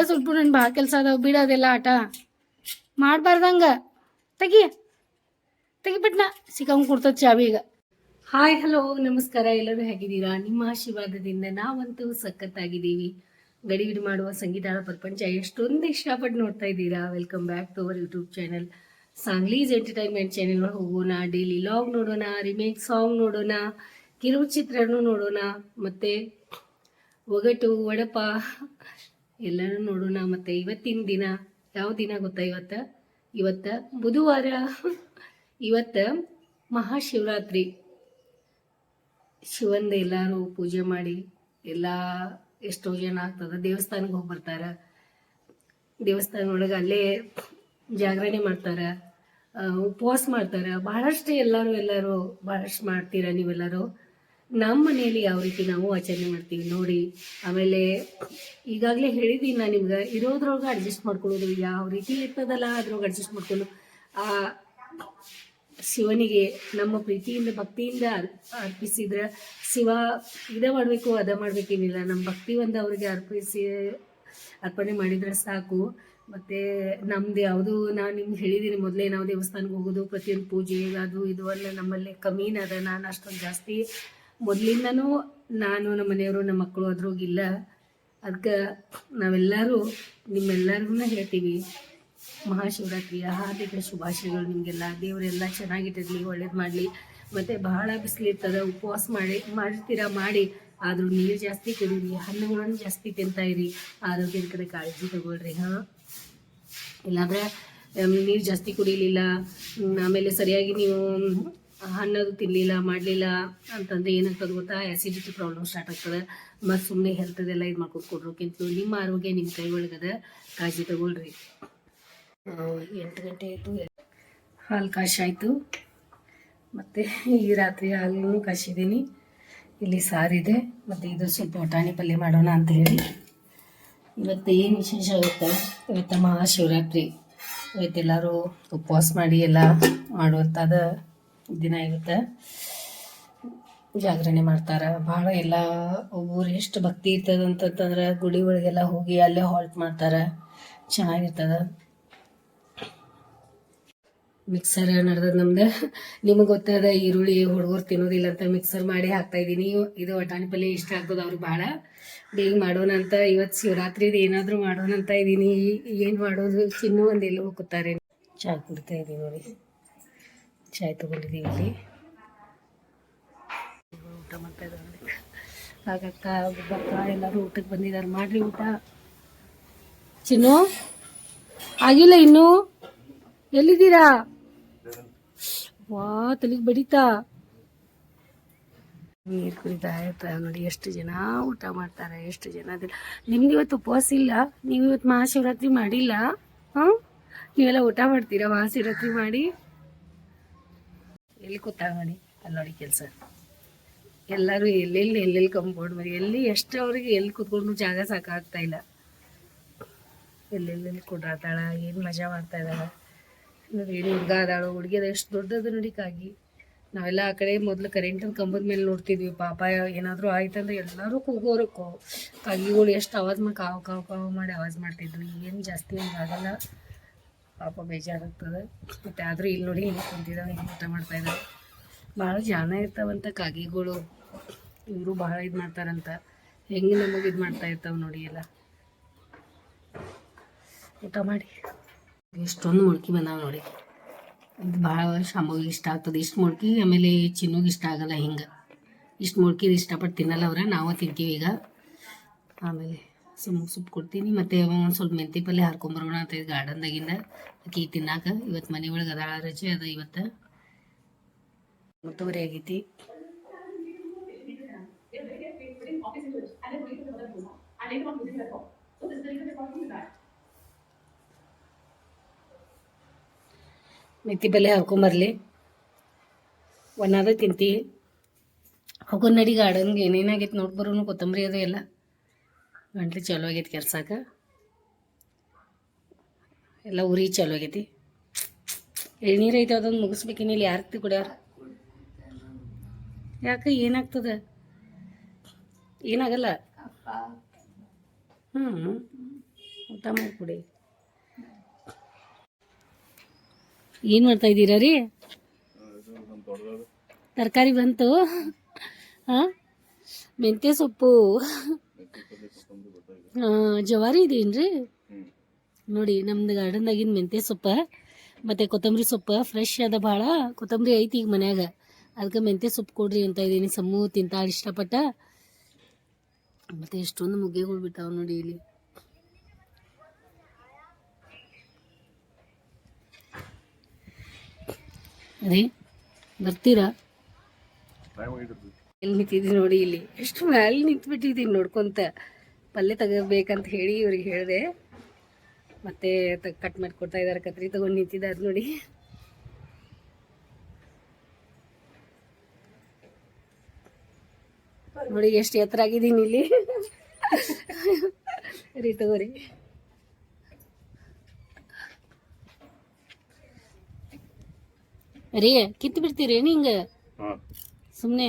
ಇಲ್ಲ ಸ್ವಲ್ಪ ನನ್ ಭಾಳ ಕೆಲಸ ಅದಾವ ಬಿಡೋದೆಲ್ಲ ಆಟ. ಮಾಡ್ಬಾರ್ದಂಗ. ತೆಗಿ. ತೆಗಿಬಿಟ್ನ. ಸಿಕ್ಕಂಗೆ ಕೊಡ್ತದ ಚಾವಿ ಈಗ. ಹಾಯ್, ಹಲೋ, ನಮಸ್ಕಾರ. ಎಲ್ಲರೂ ಹೇಗಿದ್ದೀರಾ? ನಿಮ್ಮ ಆಶೀರ್ವಾದದಿಂದ ನಾವಂತೂ ಸಖತ್ತಾಗಿದ್ದೀವಿ. ಗಡಿಬಿಡಿ ಮಾಡುವ ಸಂಗೀತ ಪ್ರಪಂಚ ಎಷ್ಟೊಂದು ಇಷ್ಟಪಟ್ಟು ನೋಡ್ತಾ ಇದ್ದೀರಾ? Welcome back to our YouTube channel ಸಾಂಗ್ಲೀಸ್ entertainment channel ಹೋಗೋಣ. ಡೈಲಿ ಲಾಗ್ ನೋಡೋಣ ರಿಮೇಕ್ ಸಾಂಗ್ ನೋಡೋಣ, ಕಿರುಚಿತ್ರನೂ ನೋಡೋಣ. ಮತ್ತೆ ಒಗಟು ವಡಪ ಎಲ್ಲನೂ ನೋಡೋಣ. ಮತ್ತೆ ಇವತ್ತಿನ ದಿನ ಯಾವ ದಿನ ಗೊತ್ತಾ ಇವತ್ತ? ಇವತ್ತ ಬುಧವಾರ. ಇವತ್ತ ಮಹಾಶಿವರಾತ್ರಿ. ಶಿವಂದ ಎಲ್ಲರೂ ಪೂಜೆ ಮಾಡಿ ಎಲ್ಲ ಎಷ್ಟೋ ಜನ ಆಗ್ತದ. ದೇವಸ್ಥಾನಕ್ಕೆ ಹೋಗಿ ಬರ್ತಾರ. ದೇವಸ್ಥಾನ ಒಳಗೆ ಅಲ್ಲೇ ಜಾಗರಣೆ ಮಾಡ್ತಾರ. ಉಪವಾಸ ಮಾಡ್ತಾರ. ಬಹಳಷ್ಟು ಎಲ್ಲರೂ ಎಲ್ಲರೂ ಬಹಳಷ್ಟು ಮಾಡ್ತೀರಾ ನೀವೆಲ್ಲರೂ? ನಮ್ಮ ಮನೆಯಲ್ಲಿ ಯಾವ ರೀತಿ ನಾವು ಆಚರಣೆ ಮಾಡ್ತೀವಿ ನೋಡಿ. ಆಮೇಲೆ ಈಗಾಗಲೇ ಹೇಳಿದ್ದೀನಿ ನಾನು ನಿಮ್ಗೆ, ಇರೋದ್ರೊಳಗೆ ಅಡ್ಜಸ್ಟ್ ಮಾಡ್ಕೊಳ್ಳೋದು, ಯಾವ ರೀತಿ ಇರ್ತದಲ್ಲ ಅದ್ರೊಳಗೆ ಅಡ್ಜಸ್ಟ್ ಮಾಡ್ಕೊಳ್ಳೋದು ಆ ಶಿವನಿಗೆ ನಮ್ಮ ಪ್ರೀತಿಯಿಂದ, ಭಕ್ತಿಯಿಂದ ಅರ್- ಅರ್ಪಿಸಿದ್ರೆ ಶಿವ ಇದ ಮಾಡಬೇಕು, ಅದ ಮಾಡ್ಬೇಕೇನಿಲ್ಲ ನಮ್ಮ ಭಕ್ತಿ ಒಂದು ಅವ್ರಿಗೆ ಅರ್ಪಿಸಿ, ಅರ್ಪಣೆ ಮಾಡಿದ್ರೆ ಸಾಕು. ಮತ್ತೆ ನಮ್ದು ಯಾವುದು, ನಾನು ನಿಮ್ಗೆ ಹೇಳಿದ್ದೀನಿ ಮೊದಲೇ, ನಾವು ದೇವಸ್ಥಾನಕ್ಕೆ ಹೋಗೋದು, ಪ್ರತಿಯೊಂದು ಪೂಜೆ, ಅದು, ಇದು, ಅಲ್ಲ ನಮ್ಮಲ್ಲಿ ಕಮ್ಮಿನ ಅದ, ನಾನು ಅಷ್ಟೊಂದು ಜಾಸ್ತಿ ಮೊದಲಿಂದನೂ ನಾನು ನಮ್ಮ ಮನೆಯವರು, ನಮ್ಮ ಮಕ್ಕಳು ಅದ್ರೋಗಿಲ್ಲ. ಅದಕ್ಕೆ ನಾವೆಲ್ಲರೂ ನಿಮ್ಮೆಲ್ಲರಿಗೂ ಹೇಳ್ತೀವಿ, ಮಹಾಶಿವರಾತ್ರಿಯ ಹಾರ್ದಿಕ ಶುಭಾಶಯಗಳು ನಿಮಗೆಲ್ಲ. ದೇವರೆಲ್ಲ ಚೆನ್ನಾಗಿಟ್ಟಿರಲಿ, ಒಳ್ಳೇದು ಮಾಡಲಿ. ಮತ್ತು ಬಹಳ ಬಿಸಿಲಿರ್ತದ ಉಪವಾಸ ಮಾಡಿ ಮಾಡಿರ್ತೀರ ಮಾಡಿ. ಆದರೂ ನೀರು ಜಾಸ್ತಿ ಕುಡೀರಿ ಹಣ್ಣುಗಳನ್ನು ಜಾಸ್ತಿ ತಿಂತಾ ಇರಿ ಆರೋಗ್ಯದ ಕಡೆ ಕಾಳಜಿ ತಗೊಳ್ರಿ, ಹಾಂ. ಇಲ್ಲಾಂದ್ರೆ ನೀರು ಜಾಸ್ತಿ ಕುಡಿಲಿಲ್ಲ. ಆಮೇಲೆ ಸರಿಯಾಗಿ ನೀವು ಹಣ್ಣದು ತಿನ್ನಲಿಲ್ಲ ಮಾಡಲಿಲ್ಲ ಅಂತಂದ್ರೆ ಏನಾಗ್ತದೆ ಗೊತ್ತಾ? ಆ್ಯಸಿಡಿಟಿ ಪ್ರಾಬ್ಲಮ್ ಸ್ಟಾರ್ಟ್ ಆಗ್ತದೆ. ಮತ್ತು ಸುಮ್ಮನೆ ಹೆಲ್ತದೆಲ್ಲ ಇದು ಮಾಡ್ಕೊಂಡು ಕೊಡ್ರೋಕ್ಕಿಂತ ನಿಮ್ಮ ಆರೋಗ್ಯ ನಿಮ್ಮ ಕೈ ಒಳಗದ ಕಾಳಜಿ ತಗೊಳ್ರಿ. ಎಂಟು ಗಂಟೆ ಆಯಿತು. ಹಾಲು ಕಾಶಾಯಿತು. ಮತ್ತು ಈ ರಾತ್ರಿ ಹಾಲು ಕಾಶಿದ್ದೀನಿ. ಇಲ್ಲಿ ಸಾರಿದೆ ಮತ್ತು ಇದು ಸ್ವಲ್ಪ ಬಟಾಣಿ ಪಲ್ಯ ಮಾಡೋಣ ಅಂತ ಹೇಳಿ. ಇವತ್ತು ಏನು ವಿಶೇಷ ಆಗುತ್ತೆ ಇವತ್ತು ಮಹಾಶಿವರಾತ್ರಿ. ಇವತ್ತೆಲ್ಲರೂ ಉಪವಾಸ ಮಾಡಿ ಎಲ್ಲ ಮಾಡುವಂಥದ್ದು ದಿನ ಇರುತ್ತೆ. ಜಾಗರಣೆ ಮಾಡ್ತಾರೆ. ಭಾಳ ಎಲ್ಲ ಊರು ಎಷ್ಟು ಭಕ್ತಿ ಇರ್ತದೆ ಅಂತಂತಂದ್ರೆ ಗುಡಿ ಒಳಗೆಲ್ಲ ಹೋಗಿ ಅಲ್ಲೇ ಹಾಲ್ಟ್ ಮಾಡ್ತಾರೆ. ಚೆನ್ನಾಗಿರ್ತದೆ. ಮಿಕ್ಸರ್ ನಡ್ದದ ನಮ್ದು. ನಿಮಗೆ ಗೊತ್ತದ ಈರುಳ್ಳಿ ಹುಡುಗರು ತಿನ್ನೋದಿಲ್ಲ ಅಂತ ಮಿಕ್ಸರ್ ಮಾಡಿ ಹಾಕ್ತಾ ಇದ್ದೀನಿ. ಇದು ವಟಾಣಿ ಪಲ್ಯ ಇಷ್ಟ ಆಗ್ತದೆ ಅವ್ರಿಗೆ ಭಾಳ. ಬೇಗ ಮಾಡೋಣ ಅಂತ ಇವತ್ತು ಶಿವರಾತ್ರಿದು ಏನಾದರೂ ಮಾಡೋಣ ಅಂತ ಇದ್ದೀನಿ. ಏನು ಮಾಡೋದು? ಚಿನ್ನು ಒಂದು ಎಲ್ಲೋ ಹೋಗುತ್ತಾರೆ ಚಹಾ ಕುಡಿತಾ ಇದ್ದೀನಿ ನೋಡಿ. ಚಾಯ್ ತೊಗೊಂಡಿದ್ದೀವಿ ಇಲ್ಲಿ. ಊಟ ಮಾಡ್ತಾ ಇದ್ದಾರೆ. ಒಬ್ಬಕ್ಕ ಎಲ್ಲರೂ ಊಟಕ್ಕೆ ಬಂದಿದ್ದಾರೆ. ಮಾಡ್ರಿ ಊಟ. ಚಿನ್ನು, ಆಗಿಲ್ಲ ಇನ್ನು? ಎಲ್ಲಿದ್ದೀರಾ? ವಾ, ತಲೆಗೆ ಬಡಿತಾ? ನೀರು ಕುಡಿತಾ ಇರ್ತಾರೆ ನೋಡಿ, ಎಷ್ಟು ಜನ ಊಟ ಮಾಡ್ತಾರೆ, ಎಷ್ಟು ಜನ ಅದಿಲ್ಲ ನಿಮ್ದು ಇವತ್ತು ಉಪವಾಸ ಇಲ್ಲ? ನೀವು ಇವತ್ತು ಮಹಾಶಿವರಾತ್ರಿ ಮಾಡಿಲ್ಲ? ಹಾಂ? ನೀವೆಲ್ಲ ಊಟ ಮಾಡ್ತೀರಾ ಮಹಾಶಿವರಾತ್ರಿ ಮಾಡಿ? ಎಲ್ಲಿ ಕೂತಾಗ ನೋಡಿ ಅಲ್ಲಿ ನೋಡಿ ಕೆಲಸ. ಎಲ್ಲರೂ ಎಲ್ಲೆಲ್ಲಿ ಎಲ್ಲೆಲ್ಲಿ ಕಂಪೌಂಡ್ ಮಾಡಿ, ಎಲ್ಲಿ ಎಷ್ಟು ಅವ್ರಿಗೆ ಎಲ್ಲಿ ಕೂತ್ಕೊಂಡು ಜಾಗ ಸಾಕಾಗ್ತಾ ಇಲ್ಲ. ಎಲ್ಲೆಲ್ಲೆಲ್ಲಿ ಕುಡ್ರಾತಾಳ ಏನು ಮಜಾ ಮಾಡ್ತಾ ಇದ್ದಾಳ ನೋಡಿ ಹುಡುಗ ಅದಾಳು, ಹುಡುಗಿ ಅದ ಎಷ್ಟು ದೊಡ್ಡದು ನೋಡಿ ಕಾಗಿ. ನಾವೆಲ್ಲ ಆ ಕಡೆ ಮೊದಲು ಕರೆಂಟಿನ ಕಂಬದ ಮೇಲೆ ನೋಡ್ತಿದ್ವಿ, ಪಾಪ ಏನಾದರೂ ಆಯ್ತಂದ್ರೆ ಎಲ್ಲರೂ ಕೂಗೋರು ಕಾಗಿಗಳು ಎಷ್ಟು ಆವಾಜ್ ಮಾಡಿ ಕಾವು ಕಾವು ಕಾವು ಮಾಡಿ ಆವಾಜ್ ಮಾಡ್ತಿದ್ವಿ ಏನು ಜಾಸ್ತಿ ಹಂಗಾಗಲ್ಲ. ಪಾಪ ಬೇಜಾರಾಗ್ತದೆ. ಮತ್ತು ಆದರೂ ಇಲ್ಲಿ ನೋಡಿ ಹಿಂಗೆ ಕುಂತಿದ್ದಾವೆ ಹಿಂಗೆ ಊಟ ಮಾಡ್ತಾ ಇದ್ದಾವೆ. ಭಾಳ ಜಾಣ ಇರ್ತಾವಂತ ಕಾಗೆಗಳು. ಇವರು ಭಾಳ ಇದು ಮಾಡ್ತಾರಂತ. ಹೆಂಗೆ ನಮಗೆ ಇದು ಮಾಡ್ತಾ ಇರ್ತಾವೆ ನೋಡಿ ಎಲ್ಲ. ಊಟ ಮಾಡಿ. ಎಷ್ಟೊಂದು ಮುಳ್ಕಿ ಬಂದಾವೆ ನೋಡಿ. ಇದು ಭಾಳ ಶಾಮುಗೆ ಇಷ್ಟ ಆಗ್ತದೆ. ಇಷ್ಟು ಮುಳ್ಕಿ ಆಮೇಲೆ ಚಿನ್ನುಗೆ ಇಷ್ಟ ಆಗಲ್ಲ ಹಿಂಗೆ. ಇಷ್ಟು ಮುಳ್ಕಿದು ಇಷ್ಟಪಟ್ಟು ತಿನ್ನಲ್ಲ ಅವ್ರ. ನಾವು ತಿಂತೀವಿ ಈಗ. ಆಮೇಲೆ ಸುಮ್ಮ ಸುಪ್ ಕೊಡ್ತೀನಿ. ಮತ್ತು ಒಂದು ಸ್ವಲ್ಪ ಮೆಂತಿ ಪಲ್ಯ ಹಾರ್ಕೊಂಬರೋಣ ಅಂತ ಇದು ಗಾರ್ಡನ್ದಾಗಿಂದ. ಅಕ್ಕಿ ತಿನ್ನಾಕ. ಇವತ್ತು ಮನೆ ಒಳಗೆ ಅದಾಳ ರಜೆ ಅದ ಇವತ್ತು. ಮತ್ತೊಬ್ಬರಿ ಆಗೈತಿ. ಮೆಂತಿ ಪಲ್ಯ ಹಾಕೊಂಬರ್ಲಿ ಒನ್ನಾದ ತಿಂತಿ. ಹೋಗೋ ನಡಿ ಗಾರ್ಡನ್ಗೆ. ಏನೇನಾಗೈತೆ ನೋಡ್ಬರೋನು ಕೊತ್ತಂಬರಿ ಅದು ಎಲ್ಲ. ಗಂಟ್ಲು ಚಲೋ ಆಗೈತಿ ಕೆಲ್ಸಕ್ಕೆ. ಎಲ್ಲ ಉರಿ ಚಲೋ ಆಗೈತಿ. ಎಳ್ನೀರು ಐತೆ ಅದೊಂದು ಮುಗಿಸ್ಬೇಕಿನ್ನ ಇಲ್ಲಿ ಯಾರು ಕುಡಿಯಾರ? ಯಾಕೆ ಏನಾಗ್ತದೆ? ಏನಾಗಲ್ಲ. ಹ್ಞೂ ಊಟ ಮಾಡಿಕೊಡಿ. ಏನು ಮಾಡ್ತಾ ಇದ್ದೀರಾ ರೀ? ತರಕಾರಿ ಬಂತು. ಹಾಂ ಮೆಂತ್ಯ ಸೊಪ್ಪು. ಜವಾರಿ ಇದೇನ್ರಿ ನೋಡಿ ನಮ್ದು ಗಾರ್ಡನ್ದಾಗಿನ ಮೆಂತ್ಯ ಸೊಪ್ಪ ಮತ್ತು ಕೊತ್ತಂಬರಿ ಸೊಪ್ಪು ಫ್ರೆಶ್ ಅದ ಭಾಳ ಕೊತ್ತಂಬರಿ ಐತಿ ಈಗ ಮನ್ಯಾಗ. ಅದಕ್ಕೆ ಮೆಂತ್ಯ ಸೊಪ್ಪು ಕೊಡ್ರಿ ಅಂತ ಇದ್ದೀನಿ ಸಮ್ಮು ತಿಂತಾಳ ಇಷ್ಟಪಟ್ಟ. ಮತ್ತು ಎಷ್ಟೊಂದು ಮುಗ್ಗೆಗಳು ಬಿಟ್ಟಾವ ನೋಡಿ ಇಲ್ಲಿ. ಅದೇ ಬರ್ತೀರಾ? ಎಲ್ಲಿ ನಿಂತಿದ್ದೀನಿ ನೋಡಿ ಇಲ್ಲಿ. ಎಷ್ಟು ಮ್ಯಾಲೆ ನಿಂತ್ಬಿಟ್ಟಿದ್ದೀನಿ ನೋಡ್ಕೊಂತ. ಪಲ್ಯ ತಗೋಬೇಕಂತ ಹೇಳಿ ಇವ್ರಿಗೆ ಹೇಳಿದೆ. ಮತ್ತೆ ಕಟ್ ಮಾಡಿ ಕೊಡ್ತಾ ಇದ್ದಾರೆ ಕತ್ರಿ ತಗೊಂಡು ನಿಂತಿದ್ದಾರೆ ನೋಡಿ. ನೋಡಿ ಎಷ್ಟು ಎತ್ತರ ಆಗಿದ್ದೀನಿ ಇಲ್ಲಿ. ರೀ ತಗೋರಿ. ರೀ ಕಿತ್ತು ಬಿಡ್ತೀರಿ ಹಿಂಗೆ? ಸುಮ್ಮನೆ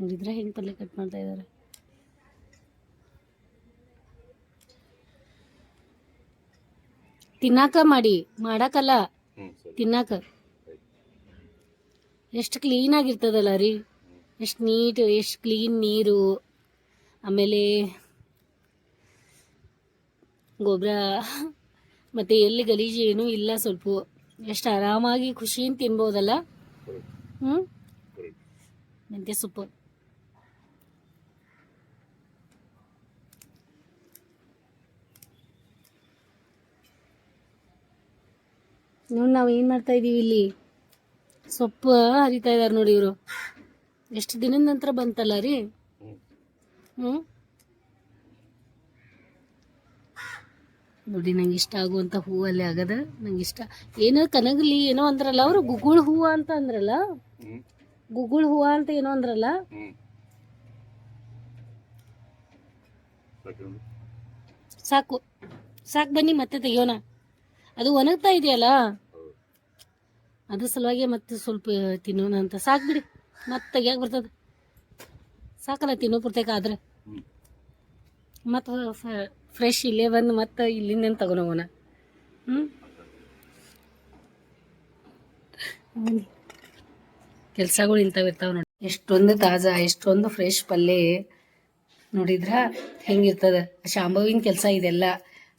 ನೋಡಿದ್ರೆ ಹೆಂಗೆ ಪಲ್ಯ ಕಟ್ ಮಾಡ್ತಾ ಇದ್ದಾರೆ ತಿನ್ನಾಕ ಮಾಡಿ ಮಾಡಾಕಲ್ಲ. ತಿನ್ನಾಕ. ಎಷ್ಟು ಕ್ಲೀನ್ ಆಗಿರ್ತದಲ್ಲ ರೀ. ಎಷ್ಟು ನೀಟ್ ಎಷ್ಟು ಕ್ಲೀನ್ ನೀರು. ಆಮೇಲೆ ಗೊಬ್ಬರ ಮತ್ತು ಎಲ್ಲಿ ಗಲೀಜು ಏನೂ ಇಲ್ಲ ಸ್ವಲ್ಪ. ಎಷ್ಟು ಆರಾಮಾಗಿ ಖುಷಿಯಿಂದ ತಿನ್ಬೋದಲ್ಲ. ಹ್ಞೂ ಮೆಂತ್ಯ ಸೊಪ್ಪು. ನೋಡಿ ನಾವು ಏನು ಮಾಡ್ತಾ ಇದ್ದೀವಿ ಇಲ್ಲಿ? ಸೊಪ್ಪು ಹರಿತಾ ಇದ್ದಾರೆ ನೋಡಿ ಇವರು. ಎಷ್ಟು ದಿನದ ನಂತರ ಬಂತಲ್ಲ ರೀ? ಹ್ಞೂ ನೋಡಿ ನಂಗೆ ಇಷ್ಟ ಆಗುವಂಥ ಹೂವಲ್ಲಿ ಆಗದ. ನಂಗೆ ಇಷ್ಟ. ಏನೋ ಕನಗಲಿ ಏನೋ ಅಂದ್ರಲ್ಲ ಅವರು ಗುಗುಳ್ ಹೂವು ಅಂತ ಅಂದ್ರಲ್ಲ? ಗುಗುಳ್ ಹೂವು ಅಂತ ಏನೋ ಅಂದ್ರಲ್ಲ? ಸಾಕು. ಸಾಕು ಬನ್ನಿ ಮತ್ತೆ ತೆಗಿಯೋಣ. ಅದು ಒಣಗ್ತಾ ಇದೆಯಲ್ಲ? ಅದ್ರ ಸಲುವಾಗಿ ಮತ್ತೆ ಸ್ವಲ್ಪ ತಿನ್ನೋಣ ಅಂತ. ಸಾಕು ಬಿಡಿ. ಮತ್ತೆ ತೆಗಿಯಾಕ ಬರ್ತದೆ? ಸಾಕಲ್ಲ ತಿನ್ನೋ ಪುರ್ತೇಕ ಆದ್ರೆ. ಮತ್ತು ಫ್ರೆಶ್ ಇಲ್ಲೇ ಬಂದು ಮತ್ತೆ ಇಲ್ಲಿಂದ ತಗೊಂಡೋಗೋಣ ಹ್ಞೂ ಕೆಲಸಗಳು ಇಂಥವು ಇರ್ತಾವೆ ನೋಡಿ. ಎಷ್ಟೊಂದು ತಾಜಾ ಎಷ್ಟೊಂದು ಫ್ರೆಶ್ ಪಲ್ಯ ನೋಡಿದ್ರ ಹೆಂಗಿರ್ತದ? ಶಾಂಭವಿನ ಕೆಲಸ ಇದೆಲ್ಲ.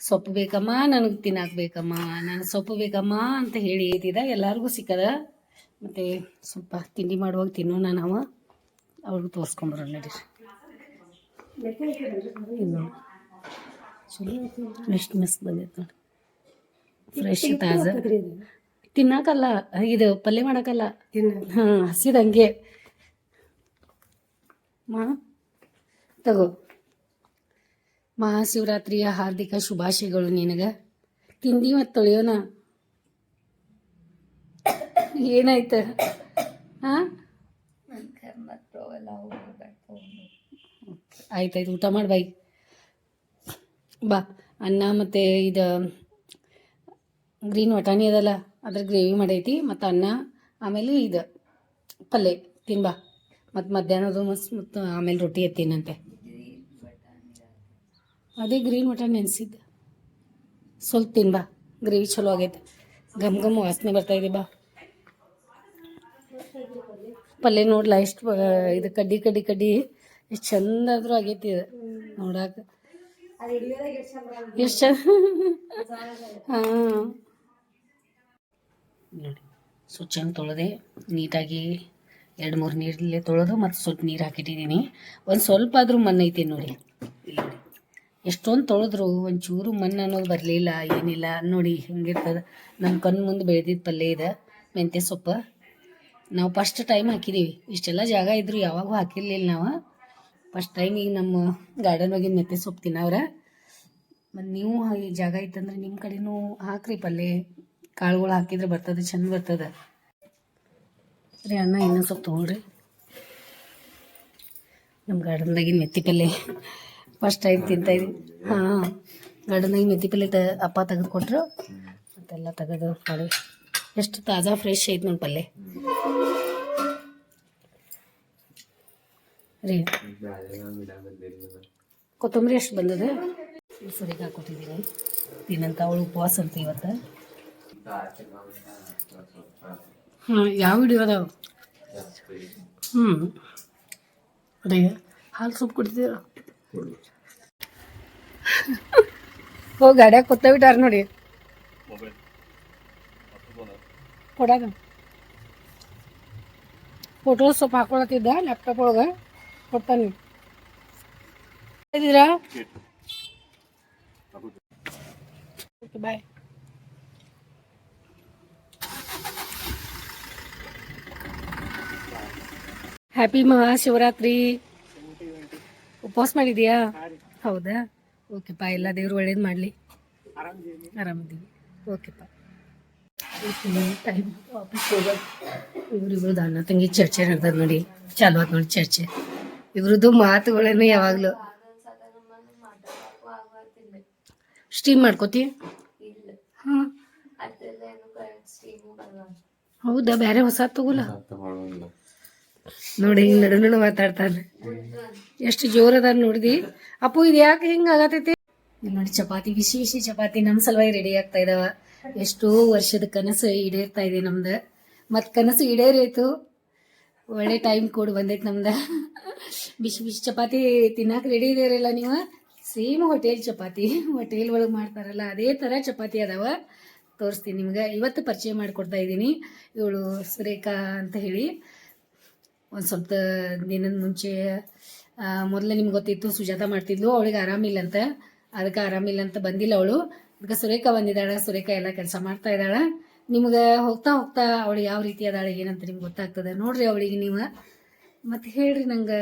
ಸೊಪ್ಪು ಬೇಕಮ್ಮ ನನಗೆ ತಿನ್ನಾಕ ಬೇಕಮ್ಮ ನಾನು ಸೊಪ್ಪು ಬೇಕಮ್ಮ ಅಂತ ಹೇಳಿ ಏತಿದ ಎಲ್ಲರಿಗೂ ಸಿಕ್ಕದ. ಮತ್ತು ಸ್ವಲ್ಪ ತಿಂಡಿ ಮಾಡುವಾಗ ತಿನ್ನೋಣ ನಾವು. ಅವ್ರಿಗೂ ತೋರಿಸ್ಕೊಂಬರೋಣ ನಡೀರಿ. ಎಷ್ಟು ಮಿಸ್ ಬಂದೈತೆ ನೋಡಿ. ಫ್ರೆಶ್ ತಾಜಾ. ತಿನ್ನಕಲ್ಲ ಇದು ಪಲ್ಯ ಮಾಡಕಲ್ಲ. ಹಾಂ ಹಸಿದ ಹಂಗೆ ಮಾ ತಗೋ. ಮಹಾಶಿವರಾತ್ರಿಯ ಹಾರ್ದಿಕ ಶುಭಾಶಯಗಳು ನಿನಗೆ. ತಿಂದಿ ಮತ್ತು ತೊಳೆಯೋಣ. ಏನಾಯ್ತು? ಹಾಂ ಆಯ್ತಾಯ್ತು ಊಟ ಮಾಡಿ ಬಾಯ್. ಬಾ ಅನ್ನ ಮತ್ತು ಇದು ಗ್ರೀನ್ ವಟಾಣಿ ಅದಲ್ಲ ಅದ್ರ ಗ್ರೇವಿ ಮಾಡೈತಿ ಮತ್ತು ಅನ್ನ ಆಮೇಲೆ ಇದು ಪಲ್ಯ ತಿನ್ಬಾ ಮತ್ತು ಮಧ್ಯಾಹ್ನದು ಮಸ್ತ್ ಮತ್ತು ಆಮೇಲೆ ರೊಟ್ಟಿ ಎತ್ತೀನಂತೆ. ಅದೇ ಗ್ರೀನ್ ಮಟನ್ ನೆನೆಸಿದ್ದೆ. ಸ್ವಲ್ಪ ತಿನ್ಬಾ ಗ್ರೇವಿ ಚಲೋ ಆಗೈತೆ. ಘಮ್ ಘಮ್ ವಾಸನೆ ಬರ್ತಾ ಇದೆ, ಬಾ. ಪಲ್ಯ ನೋಡ್ಲಾ ಎಷ್ಟು ಇದು ಕಡ್ಡಿ ಕಡ್ಡಿ ಕಡ್ಡಿ. ಎಷ್ಟು ಚಂದ ಆದ್ರೂ ಆಗೈತಿ ಇದು. ನೋಡಾಕ. ಎಷ್ಟು ಚಂದ. ಹಾಂ. ನೋಡಿ ಸ್ವಚ್ಛಂಗೆ ತೊಳೆದೆ. ನೀಟಾಗಿ ಎರಡು ಮೂರು ನೀರಲ್ಲೇ ತೊಳೆದು ಮತ್ತು ಸ್ವಲ್ಪ ನೀರು ಹಾಕಿಟ್ಟಿದ್ದೀನಿ ಒಂದು ಸ್ವಲ್ಪ ಆದರೂ ಮಣ್ಣು ಐತಿ ನೋಡಿ ನೋಡಿ. ಎಷ್ಟೊಂದು ತೊಳೆದ್ರು, ಒಂಚೂರು ಮಣ್ಣು ಅನ್ನೋದು ಬರಲಿಲ್ಲ, ಏನಿಲ್ಲ. ನೋಡಿ, ಹೆಂಗಿರ್ತದೆ. ನಮ್ಮ ಕಣ್ಣು ಮುಂದೆ ಬೆಳೆದಿದ್ದ ಪಲ್ಯ ಇದೆ, ಮೆಂತ್ಯ ಸೊಪ್ಪು. ನಾವು ಫಸ್ಟ್ ಟೈಮ್ ಹಾಕಿದ್ದೀವಿ ಇಷ್ಟೆಲ್ಲ ಜಾಗ ಇದ್ರು ಯಾವಾಗೂ ಹಾಕಿರ್ಲಿಲ್ಲ ನಾವು. ಫಸ್ಟ್ ಟೈಮ್ ಈಗ ನಮ್ಮ ಗಾರ್ಡನ್ ಹೋಗಿ ಮೆಂತ್ಯ ಸೊಪ್ಪು ತಿನ್ನವ್ರೆ. ಮತ್ತು ನೀವು ಈ ಜಾಗ ಇತ್ತಂದ್ರೆ ನಿಮ್ಮ ಕಡೆನೂ ಹಾಕ್ರಿ ಪಲ್ಯ. ಕಾಳುಗಳು ಹಾಕಿದ್ರೆ ಬರ್ತದೆ, ಚಂದ ಬರ್ತದೆ. ರೀ ಅಣ್ಣ, ಇನ್ನೊಂದು ಸ್ವಲ್ಪ ತೊಗೊಳ್ರಿ ನಮ್ಮ ಗಾರ್ಡನ್ದಾಗಿನ ಮೆತ್ತಿ ಪಲ್ಯ. ಫಸ್ಟ್ ಟೈಮ್ ತಿಂತಾಯಿದ್ವಿ ಹಾಂ ಗಾರ್ಡನ್ದಾಗಿನ ಮೆಂತಿ ಪಲ್ಲೆ ತ ಅಪ್ಪ ತೆಗೆದು ಕೊಟ್ಟರು ಮತ್ತೆಲ್ಲ ತೆಗೆದು ಮಾಡಿ. ಎಷ್ಟು ತಾಜಾ ಫ್ರೆಶ್ ಐತೆ ನೋಡಿ ಪಲ್ಯ. ರೀ ಕೊತ್ತಂಬರಿ ಎಷ್ಟು ಬಂದದ? ಸರಿಗೆ ಹಾಕೊಟ್ಟಿದ್ದೀನಿ ತಿನ್ನಂತ ಅವಳು ಉಪವಾಸ ಅಂತ ಇವತ್ತು. ಹ್ಞೂ ಯಾವ ವಿಡಿಯೋ ಅದಾವ? ಹ್ಞೂ ಅದೇ, ಹಾಲು ಸೊಪ್ಪು ಕುಡಿತೀರ? ಹೋಗಿ ಗಾಡ್ಯಾಗ ಕೊತ್ತ ಬಿಟ್ಟಾರ ನೋಡಿ. ಕೊಡಾಗ ಫೋಟೋ ಸ್ವಲ್ಪ ಹಾಕೊಳತ್ತಿದ್ದ ಲ್ಯಾಪ್ಟಾಪ್ ಒಳಗೆ ಕೊಡ್ತಾನೆ. ಇದ್ದೀರಾ? ಬಾಯ್ ಹ್ಯಾಪಿ ಮಹಾಶಿವರಾತ್ರಿ ಉಪವಾಸ ಮಾಡಿದ್ಯಾ? ಹೌದಾ? ಓಕೆಪ್ಪ, ಎಲ್ಲ ದೇವ್ರು ಒಳ್ಳೇದು ಮಾಡಲಿ. ಆರಾಮಿದ್ದೀವಿ. ಓಕೆಪ್ಪ. ಟೈಮ್ ವಾಪಸ್ ಹೋಗೋದು ಅಣ್ಣ ತಂಗಿ ಚರ್ಚೆ ನಡ್ದದ್ ನೋಡಿ, ಚಾಲು ಆತ್ ನೋಡಿ ಚರ್ಚೆ. ಇವ್ರದ್ದು ಮಾತುಗಳೇನು ಯಾವಾಗಲೂ. ಸ್ಟೀಮ್ ಮಾಡ್ಕೋತಿ? ಹಾಂ. ಹೌದಾ, ಬೇರೆ ಹೊಸ ತಗೋಲ್ಲ? ನೋಡಿ, ಹಿಂಗ್ ನಡು ನಡು ಮಾತಾಡ್ತಾನೆ. ಎಷ್ಟು ಜೋರ್ ಅದ ನೋಡಿದಿ. ಅಪ್ಪು, ಇದು ಯಾಕೆ ಹಿಂಗ ಆಗತೈತಿ? ನೋಡಿ, ಚಪಾತಿ ಬಿಸಿ ಬಿಸಿ ಚಪಾತಿ ನಮ್ ಸಲುವಾಗಿ ರೆಡಿ ಆಗ್ತಾ ಇದಾವ. ಎಷ್ಟೋ ವರ್ಷದ ಕನಸು ಈಡೇರ್ತಾ ಇದೆ ನಮ್ದು. ಮತ್ ಕನಸು ಈಡೇರಿತು ಒಳ್ಳೆ ಟೈಮ್ ಕೂಡ ಬಂದೈತೆ ನಮ್ದ. ಬಿಸಿ ಬಿಸಿ ಚಪಾತಿ ತಿನ್ನಾಕ ರೆಡಿ ಇದೀರಲ್ಲ ನೀವು? Same hotel chapati. ಹೋಟೆಲ್ ಒಳಗೆ ಮಾಡ್ತಾರಲ್ಲ, ಅದೇ ಥರ ಚಪಾತಿ ಅದಾವ. ತೋರಿಸ್ತೀನಿ ನಿಮ್ಗೆ. ಇವತ್ತು ಪರಿಚಯ ಮಾಡಿಕೊಡ್ತಾ ಇದ್ದೀನಿ. ಇವಳು ಸುರೇಖಾ ಅಂತ ಹೇಳಿ. ಒಂದು ಸ್ವಲ್ಪ ದಿನದ ಮುಂಚೆ ಮೊದಲೇ ನಿಮ್ಗೆ ಗೊತ್ತಿತ್ತು ಸುಜಾತ ಮಾಡ್ತಿದ್ಲು, ಅವಳಿಗೆ ಆರಾಮಿಲ್ಲ ಅಂತ ಅದಕ್ಕೆ ಆರಾಮಿಲ್ಲ ಅಂತ ಬಂದಿಲ್ಲ ಅವಳು. ಅದಕ್ಕೆ ಸುರೇಖಾ ಬಂದಿದ್ದಾಳೆ, ಸುರೇಖಾ ಎಲ್ಲ ಕೆಲಸ ಮಾಡ್ತಾ ಇದ್ದಾಳೆ. ನಿಮ್ಗೆ ಹೋಗ್ತಾ ಹೋಗ್ತಾ ಅವಳು ಯಾವ ರೀತಿ ಅದಾಳೆ, ಏನಂತ ನಿಮ್ಗೆ ಗೊತ್ತಾಗ್ತದೆ? ನೋಡ್ರಿ ಅವಳಿಗೆ ನೀವು. ಮತ್ತೆ ಹೇಳ್ರಿ ನಂಗೆ.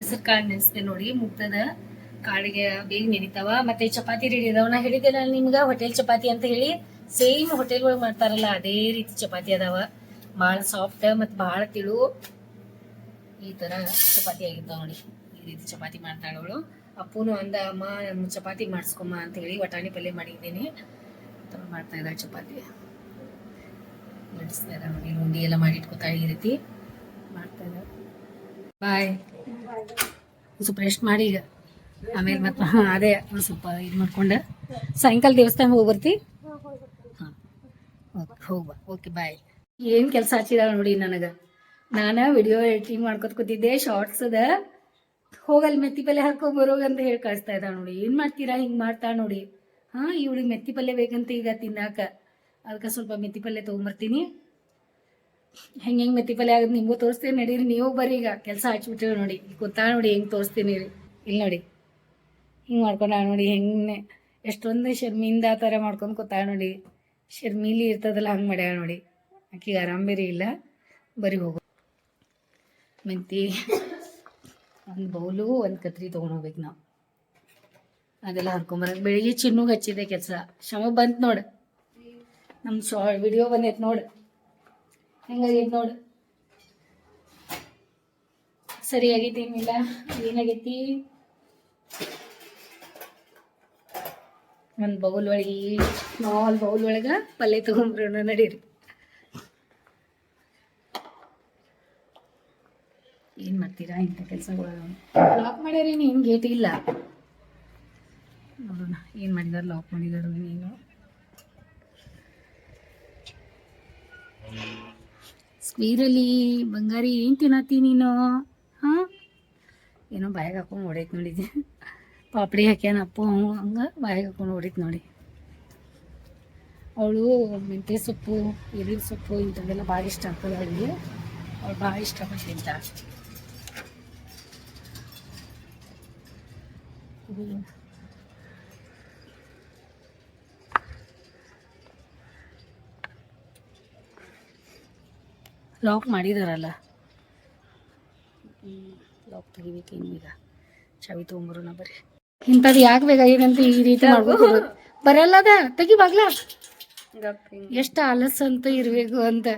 ಹೆಸರು ಕಾಳು ನೆನೆಸ್ತೆ ನೋಡಿ ಮುಗ್ತದ ಕಾಳಿಗೆ ಬೇಗ ನೆನಿತಾವ. ಮತ್ತೆ ಚಪಾತಿ ರೆಡಿ ಅದಾವ. ನಾ ಹೇಳಿದ್ದೆ ನಾನು ನಿಮ್ಗೆ, ಹೋಟೆಲ್ ಚಪಾತಿ ಅಂತ ಹೇಳಿ. ಸೇಮ್ ಹೋಟೆಲ್ಗಳು ಮಾಡ್ತಾರಲ್ಲ, ಅದೇ ರೀತಿ ಚಪಾತಿ ಅದಾವ. ಭಾಳ ಸಾಫ್ಟ್ ಮತ್ತು ಭಾಳ ತಿಳು. ಈ ಥರ ಚಪಾತಿ ಆಗಿರ್ತಾವ ನೋಡಿ. ಈ ರೀತಿ ಚಪಾತಿ ಮಾಡ್ತಾಳೆ ಅವಳು. ಅಪ್ಪುನು ಅಂದ ಅಮ್ಮ ನಮ್ಮ ಚಪಾತಿ ಮಾಡಿಸ್ಕೊಮ್ಮ ಅಂತ ಹೇಳಿ ವಟಾಣಿ ಪಲ್ಯ ಮಾಡಿದ್ದೀನಿ. ಮಾಡ್ತಾ ಇದ್ದಾಳೆ ಚಪಾತಿ. ನಡೆಸ್ತಾ ಇದ್ದಾಳೆ ನೋಡಿ ಉಂಡಿ ಎಲ್ಲ ಮಾಡಿ ಇಟ್ಕೊತಾ ಈ ರೀತಿ ಮಾಡ್ತಾ ಇದ್ದಾಳೆ. ಬಾಯ್ ಸ್ವಲ್ಪ ರೆಸ್ಟ್ ಮಾಡಿ ಈಗ. ಆಮೇಲೆ ಮತ್ತೆ ಹಾಂ ಅದೇ ಸ್ವಲ್ಪ ಇದು ಮಾಡ್ಕೊಂಡು. ಸಾಯಂಕಾಲ ದೇವಸ್ಥಾನ ಹೋಗಿ ಬರ್ತಿ? ಹಾಂ ಓಕೆ ಹೋಗ್ಬಾ ಓಕೆ ಬಾಯ್ ಏನು ಕೆಲಸ ಹಚ್ಚಿದಾಳ ನೋಡಿ ನನಗೆ? ನಾನು ವಿಡಿಯೋ ಎಡಿಟಿಂಗ್ ಮಾಡ್ಕೊತ ಕೂತಿದ್ದೆ ಶಾರ್ಟ್ಸ್ ಅದ. ಹೋಗಲ್ಲಿ ಮೆತ್ತಿ ಪಲ್ಯ ಹಾಕೋ ಬರೋಗ ಅಂತ ಹೇಳಿ ಕಳಿಸ್ತಾ ಇದ್ದಾಳೆ ನೋಡಿ. ಏನು ಮಾಡ್ತೀರಾ, ಹಿಂಗೆ ಮಾಡ್ತಾ ನೋಡಿ. ಹಾಂ, ಇವಳಿಗೆ ಮೆತ್ತಿ ಪಲ್ಯ ಬೇಕಂತ ಈಗ ತಿನ್ನಾಕ. ಅದಕ್ಕೆ ಸ್ವಲ್ಪ ಮೆತ್ತಿ ಪಲ್ಯ ತೊಗೊಂಬರ್ತೀನಿ. ಹೆಂಗೆ ಹೆಂಗೆ ಮೆತ್ತಿ ಪಲ್ಯ ಆಗೋದು ನಿಮಗೂ ತೋರಿಸ್ತೀನಿ. ನಡೀರಿ, ನೀವು ಬರ್ರಿ ಈಗ. ಕೆಲಸ ಹಚ್ಬಿಟ್ಟಿರಿ ನೋಡಿ. ಗೊತ್ತಾ ನೋಡಿ ಹೆಂಗ್ ತೋರಿಸ್ತೀನಿ ಇಲ್ಲಿ ನೋಡಿ. ಹಿಂಗೆ ಮಾಡ್ಕೊಂಡ ನೋಡಿ ಹೆಂಗೆ ಎಷ್ಟೊಂದು ಶರ್ಮಿಯಿಂದ ಆ ಥರ ಮಾಡ್ಕೊಂಡು ಕೂತಾಳ ನೋಡಿ. ಶರ್ಮಿಲಿ ಇರ್ತದಲ್ಲ, ಹಂಗೆ ಮಾಡ್ಯಾಳ ನೋಡಿ. ಆಕಿಗೆ ಆರಾಮ್ ಬೇರೆ ಇಲ್ಲ. ಬರೀ ಹೋಗು. ಮೆಂತಿ. ಒಂದು ಬೌಲು, ಒಂದು ಕತ್ರಿ ತೊಗೊಂಡೋಗ್ಬೇಕು ನಾವು. ಅದೆಲ್ಲ ಹರ್ಕೊಂಬರಕ್ಕೆ ಬೆಳಿಗ್ಗೆ ಚಿನ್ನುಗೆ ಹಚ್ಚಿದೆ ಕೆಲಸ. ಶಮ ಬಂತು ನೋಡು. ನಮ್ಮ ಶಾ ವಿಡಿಯೋ ಬಂದೈತೆ ನೋಡು. ಹೆಂಗಾಗೈತೆ ನೋಡು? ಸರಿ ಆಗೈತಿ ಏನಿಲ್ಲ. ಏನಾಗೈತಿ? ಒಂದು ಬೌಲ್ ಒಳಗೆ ನಾಲ್ ಬೌಲ್ ಒಳಗೆ ಪಲ್ಯ ತೊಗೊಂಡ್ಬಿಡೋಣ ನಡೀರಿ ಏನು ಮಾಡ್ತೀರಾ ಇಂಥ ಕೆಲಸಗಳು. ಲಾಕ್ ಮಾಡ್ಯಾರಿ ನೀನು ಗೇಟ್ ಇಲ್ಲ. ನೋಡೋಣ, ಏನು ಮಾಡಿದಾರೆ ಲಾಕ್ ಮಾಡಿದಾರು ನೀನು ಸ್ಕ್ವೀರಲ್ಲಿ ಬಂಗಾರಿ, ಏನು ತಿನ್ನತ್ತಿ ನೀನು? ಹಾಂ? ಏನೋ ಬಾಯಾಗ ಹಾಕೊಂಡು ಹೊಡೈತೆ ನೋಡಿದ್ದೆ. ಪಾಪಡಿ ಹಾಕ್ಯಾನ ಅಪ್ಪ, ಹಂಗೆ ಬಾಯಾಗ ಹಾಕೊಂಡು ಹೊಡೈತೆ ನೋಡಿ. ಅವಳು ಮೆಂತ್ಯ ಸೊಪ್ಪು ಎರಿನ ಸೊಪ್ಪು ಇಂಥದ್ದೆಲ್ಲ ಭಾಳ ಇಷ್ಟ ಆಗ್ತದೆ ಅವಳಿಗೆ. ಅವಳು ಭಾಳ ಇಷ್ಟಪಟ್ಟು ತಿಂತಾಳೆ ಹ್ಮ್. ಲಾಕ್ ಮಾಡಿದಾರಲ್ಲ. ಲಾಕ್ ತೆಗಿಬೇಕು ಇನ್ನು ಈಗ ಚಾವಿ ತೊಗೊಂಬರೋಣ ಬರ್ರಿ. ಇಂಥದ್ದು ಯಾಕೆ ಬೇಕಾಗಿದೆ ಅಂತ ಈ ರೀತಿ ಮಾಡ್ಬೇಕು ಬರಲ್ಲ ಅದ ತೆಗಿ ಬಾಗ್ಲ. ಎಷ್ಟು ಆಲಸ್ ಅಂತ ಇರಬೇಕು ಅಂತ.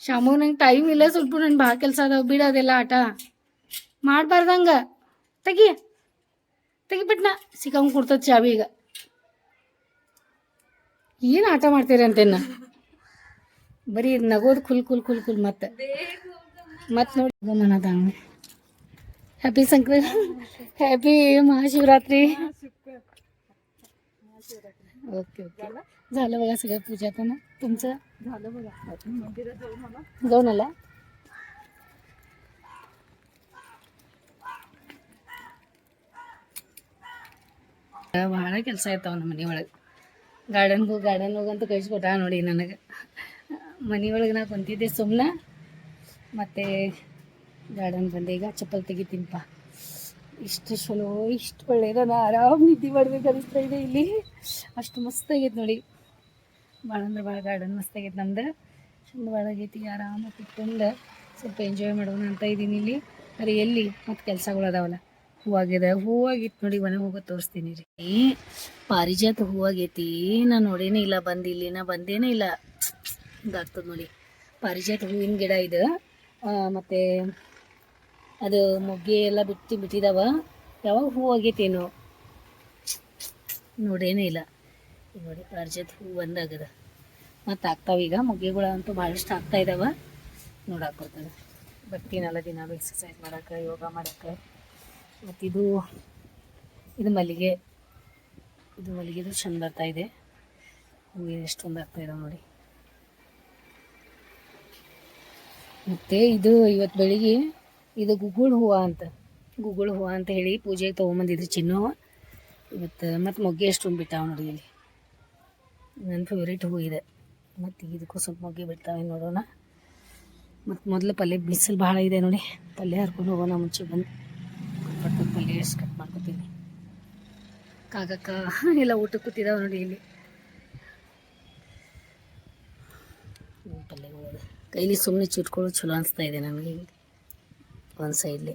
ಶಾಮು ನಂಗೆ ಟೈಮ್ ಇಲ್ಲ, ಸ್ವಲ್ಪ ನನ್ ಭಾಳ ಕೆಲಸ ಅದಾವ ಬಿಡೋದೆಲ್ಲ ಆಟ. ಮಾಡಬಾರ್ದಂಗ. ತೆಗಿ. ತೆಗಿಬಿಟ್ನ ಸಿಕ್ಕಂಗ್ ಕೊಡ್ತದ ಚಾವಿ ಈಗ ಏನು ಆಟ ಮಾಡ್ತೀರಿ ಅಂತೇನ ಬರೀ ನಗೋದು ಕುಲ್ ಕುಲ್ ಕುಲ್ ಕುಲ್ ಮತ್ತೆ ಮತ್ತೆ ನೋಡಿ ನಾನು ಅದಂಗೆ happy Sankranti happy Mahashivratri okay okay झालं बघा सगळं पूजा पण तुमचं झालं बघा मंदिरात जाऊन मला जाऊन आला ಭಾಳ ಕೆಲಸ ಇರ್ತಾವ ನಮ್ಮ ಮನೆ ಒಳಗೆ. ಗಾರ್ಡನ್ ಹೋಗಿ ಗಾರ್ಡನ್ ಹೋಗಂತ ಕಳಿಸ್ಕೊಟ್ಟ ನೋಡಿ ನನಗೆ. ಮನೆ ಒಳಗೆ ನಾ ಕುಂತಿದ್ದೆ ಸುಮ್ಮನೆ ಮತ್ತು ಗಾರ್ಡನ್ ಬಂದೆ ಈಗ ಚಪ್ಪಲ್ ತೆಗಿತೀನಿಪ್ಪ ಇಷ್ಟು ಚಲೋ, ಇಷ್ಟು ಒಳ್ಳೆಯದ ನಾ ಆರಾಮ್ ನಿದ್ದೆ ಮಾಡ್ಬೇಕು ಅನಿಸ್ತಾ ಇದೆ ಇಲ್ಲಿ. ಅಷ್ಟು ಮಸ್ತ್ ಆಗೈತೆ ನೋಡಿ. ಭಾಳ ಅಂದ್ರೆ ಭಾಳ ಗಾರ್ಡನ್ ಮಸ್ತ್ ಆಗೈತೆ ನಮ್ದು. ಚಂದ ಆಗೈತಿ. ಆರಾಮಾಗಿ ಕುತ್ಕೊಂಡು ಸ್ವಲ್ಪ ಎಂಜಾಯ್ ಮಾಡೋಣ ಅಂತ ಇದ್ದೀನಿ ಇಲ್ಲಿ. ಅರೆ ಎಲ್ಲಿ? ಮತ್ತು ಕೆಲಸಗಳು ಅದಾವಲ್ಲ. ಹೂವಾಗಿದೆ. ಹೂವಾಗಿತ್ತು ನೋಡಿ ಮನೆ ಹೋಗೋ ತೋರಿಸ್ತೀನಿ ರೀ. ಪಾರಿಜಾತ ಹೂವಾಗೈತಿ. ನಾ ನೋಡೇನೆ ಇಲ್ಲ ಬಂದಿಲ್ಲಿ ನಾ ಬಂದೇನೇ ಇಲ್ಲ. ಇದಾಗ್ತದೆ ನೋಡಿ. ಪಾರಿಜಾತ ಹೂವಿನ ಗಿಡ ಇದು. ಮತ್ತು ಅದು ಮೊಗ್ಗೆ ಎಲ್ಲ ಬಿಟ್ಟು ಬಿಟ್ಟಿದಾವ. ಯಾವಾಗ ಹೂ ಆಗೈತೇನೋ ನೋಡೇನೇ ಇಲ್ಲ. ನೋಡಿ ಪಾರಿಜಾತ ಹೂ ಬಂದಾಗದ. ಮತ್ತು ಆಗ್ತಾವ ಈಗ. ಮೊಗ್ಗೆಗಳು ಅಂತೂ ಭಾಳಷ್ಟು ಆಗ್ತಾ ಇದಾವ. ನೋಡಾಕ ಬರ್ತೀನಲ್ಲ ದಿನ ಎಕ್ಸಸೈಸ್ ಮಾಡಕ್ಕೆ ಯೋಗ ಮಾಡಕ್ಕೆ ಮತ್ತು ಇದು ಮಲ್ಲಿಗೆ. ಇದು ಮಲ್ಲಿಗೆದು ಚೆಂದ ಬರ್ತಾ ಇದೆ. ಹೂವು ಎಷ್ಟೊಂದು ಆಗ್ತಾ ಇದೆ ನೋಡಿ. ಮತ್ತು ಇದು ಇವತ್ತು ಬೆಳಿಗ್ಗೆ, ಇದು ಗುಗುಳ್ ಹೂವು ಅಂತ. ಗುಗುಳ್ ಹೂವು ಅಂತ ಹೇಳಿ ಪೂಜೆಗೆ ತೊಗೊಂಬಂದಿದ್ರು ಚಿನ್ನು. ಇವತ್ತು ಮತ್ತು ಮೊಗ್ಗೆ ಎಷ್ಟೊಂದು ಬಿಟ್ಟಾವೆ ನೋಡಿ ಇಲ್ಲಿ. ನನ್ನ ಫೇವ್ರೇಟ್ ಹೂವು ಇದೆ. ಮತ್ತು ಇದಕ್ಕೂ ಸ್ವಲ್ಪ ಮೊಗ್ಗೆ ಬಿಡ್ತಾವೆ ನೋಡೋಣ. ಮತ್ತು ಮೊದಲು ಪಲ್ಯ ಬಿಸಿಲು ಭಾಳ ಇದೆ ನೋಡಿ. ಪಲ್ಯ ಹರ್ಕೊಂಡು ಹೋಗೋಣ ಮುಂಚೆ ಬಂದು. ಪಲ್ಯ ಎಷ್ಟು ಕಟ್ ಮಾಡ್ಕೊತೀನಿ ಕಾಗಕ್ಕ ಎಲ್ಲ ಊಟ ಕೂತಿದಾವೆ ನೋಡಿ ಇಲ್ಲಿ. ಅದ. ಕೈಲಿ ಸುಮ್ಮನೆ ಚುಟ್ಕೊಳ್ಳೋದು ಚಲೋ ಅನಿಸ್ತಾ ಇದೆ ನನಗೆ ಒಂದು ಸೈಡ್ಲಿ